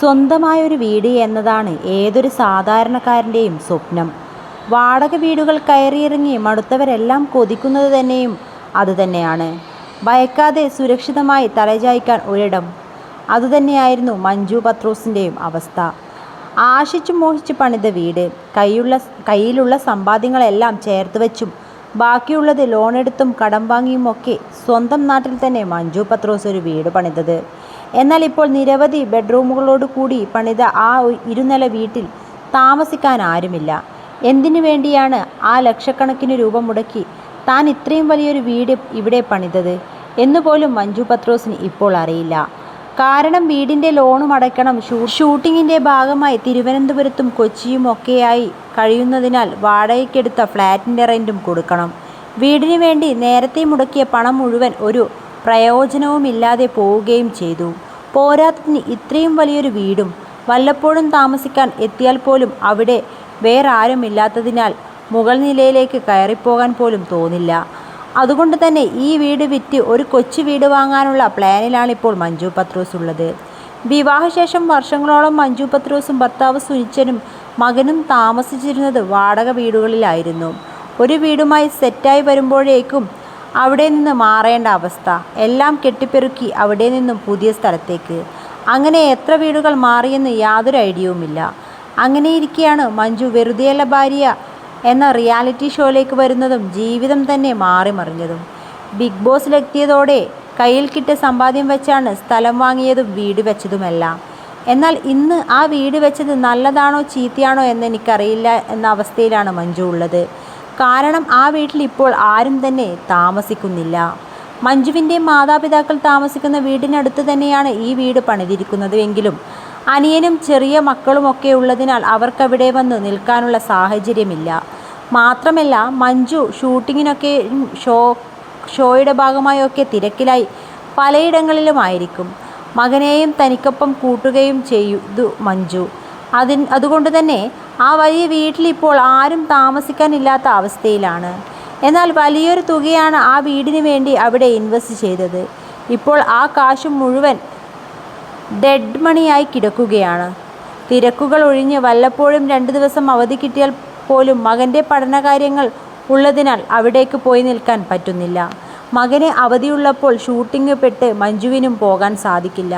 സ്വന്തമായൊരു വീട് എന്നതാണ് ഏതൊരു സാധാരണക്കാരന്റെയും സ്വപ്നം. വാടക വീടുകൾ കയറിയിറങ്ങി മടുത്തവരെല്ലാം കൊതിക്കുന്നത് തന്നെയും അതുതന്നെയാണ്. ഭയക്കാതെ സുരക്ഷിതമായി തലചായ്ക്കാൻ ഒരിടം. അതുതന്നെയായിരുന്നു മഞ്ജു പത്രോസിന്റെയും അവസ്ഥ. ആശിച്ചു മോഹിച്ച് പണിത വീട്. കൈയുള്ള കയ്യിലുള്ള സമ്പാദ്യങ്ങളെല്ലാം ചേർത്ത് വെച്ചും ബാക്കിയുള്ളത് ലോണെടുത്തും കടം വാങ്ങിയുമൊക്കെ സ്വന്തം നാട്ടിൽ തന്നെ മഞ്ജു പത്രോസ് ഒരു വീട് പണിതത്. എന്നാൽ ഇപ്പോൾ നിരവധി ബെഡ്റൂമുകളോട് കൂടി പണിത ആ ഇരുനില വീട്ടിൽ താമസിക്കാൻ ആരുമില്ല എന്തിനു വേണ്ടിയാണ് ആ ലക്ഷക്കണക്കിന് രൂപ മുടക്കി താൻ ഇത്രയും വലിയൊരു വീട് ഇവിടെ പണിതത് എന്നുപോലും മഞ്ജു പത്രോസിന് ഇപ്പോൾ അറിയില്ല. കാരണം വീടിന്റെ ലോണും അടയ്ക്കണം. ഷൂട്ടിങ്ങിന്റെ ഭാഗമായി തിരുവനന്തപുരത്തും കൊച്ചിയും ഒക്കെയായി കഴിയുന്നതിനാൽ വാടകയ്ക്കെടുത്ത ഫ്ലാറ്റിന്റെ റെന്റും കൊടുക്കണം. വീടിനു വേണ്ടി നേരത്തെ മുടക്കിയ പണം മുഴുവൻ ഒരു പ്രയോജനവുമില്ലാതെ പോവുകയും ചെയ്തു. പോരാത്തതിന് ഇത്രയും വലിയൊരു വീടും. വല്ലപ്പോഴും താമസിക്കാൻ എത്തിയാൽ പോലും അവിടെ വേറാരുമില്ലാത്തതിനാൽ മുകൾനിലയിലേക്ക് കയറിപ്പോകാൻ പോലും തോന്നില്ല. അതുകൊണ്ട് തന്നെ ഈ വീട് വിറ്റ് ഒരു കൊച്ചു വീട് വാങ്ങാനുള്ള പ്ലാനിലാണിപ്പോൾ മഞ്ജു പത്രോസ് ഉള്ളത്. വിവാഹശേഷം വർഷങ്ങളോളം മഞ്ജു പത്രോസും ഭർത്താവ് സുനിച്ചനും മകനും താമസിച്ചിരുന്നത് വാടക വീടുകളിലായിരുന്നു. ഒരു വീടുമായി സെറ്റായി വരുമ്പോഴേക്കും അവിടെനിന്ന് മാറേണ്ട അവസ്ഥ. എല്ലാം കെട്ടിപ്പെറുക്കി അവിടെ നിന്നും പുതിയ സ്ഥലത്തേക്ക്. അങ്ങനെ എത്ര വീടുകൾ മാറിയെന്ന് യാതൊരു ഐഡിയവുമില്ല അങ്ങനെയിരിക്കെയാണ് മഞ്ജു വെറുതെയല്ല ഭാര്യ എന്ന റിയാലിറ്റി ഷോയിലേക്ക് വരുന്നതും ജീവിതം തന്നെ മാറിമറിഞ്ഞതും. ബിഗ് ബോസിലെത്തിയതോടെ കയ്യിൽ കിട്ടിയ സമ്പാദ്യം വെച്ചാണ് സ്ഥലം വാങ്ങിയതും വീട് വെച്ചതുമെല്ലാം. എന്നാൽ ഇന്ന് ആ വീട് വെച്ചത് നല്ലതാണോ ചീത്തയാണോ എന്ന് എനിക്കറിയില്ല എന്ന അവസ്ഥയിലാണ് മഞ്ജു ഉള്ളത്. കാരണം ആ വീട്ടിൽ ഇപ്പോൾ ആരും തന്നെ താമസിക്കുന്നില്ല. മഞ്ജുവിന്റെ മാതാപിതാക്കൾ താമസിക്കുന്ന വീടിനടുത്ത് തന്നെയാണ് ഈ വീട് പണിതിരിക്കുന്നത് എങ്കിലും അനിയനും ചെറിയ മക്കളുമൊക്കെ ഉള്ളതിനാൽ അവർക്കവിടെ വന്ന് നിൽക്കാനുള്ള സാഹചര്യമില്ല. മാത്രമല്ല മഞ്ജു ഷൂട്ടിങ്ങിനൊക്കെ ഷോ ഷോയുടെ ഭാഗമായൊക്കെ തിരക്കിലായി പലയിടങ്ങളിലുമായിരിക്കും. മകനെയും തനിക്കൊപ്പം കൂട്ടുകയും ചെയ്തു മഞ്ജു. അതുകൊണ്ടുതന്നെ ആ വലിയ വീട്ടിലിപ്പോൾ ആരും താമസിക്കാനില്ലാത്ത അവസ്ഥയിലാണ്. എന്നാൽ വലിയൊരു തുകയാണ് ആ വീടിന് വേണ്ടി അവിടെ ഇൻവെസ്റ്റ് ചെയ്തത്. ഇപ്പോൾ ആ കാശ് മുഴുവൻ ഡെഡ് മണിയായി കിടക്കുകയാണ്. തിരക്കുകൾ ഒഴിഞ്ഞ് വല്ലപ്പോഴും രണ്ട് ദിവസം അവധി കിട്ടിയാൽ പോലും മകന്റെ പഠനകാര്യങ്ങൾ ഉള്ളതിനാൽ അവിടേക്ക് പോയി നിൽക്കാൻ പറ്റുന്നില്ല. മകന് അവധിയുള്ളപ്പോൾ ഷൂട്ടിംഗ് പെട്ട് മഞ്ജുവിനും പോകാൻ സാധിക്കില്ല.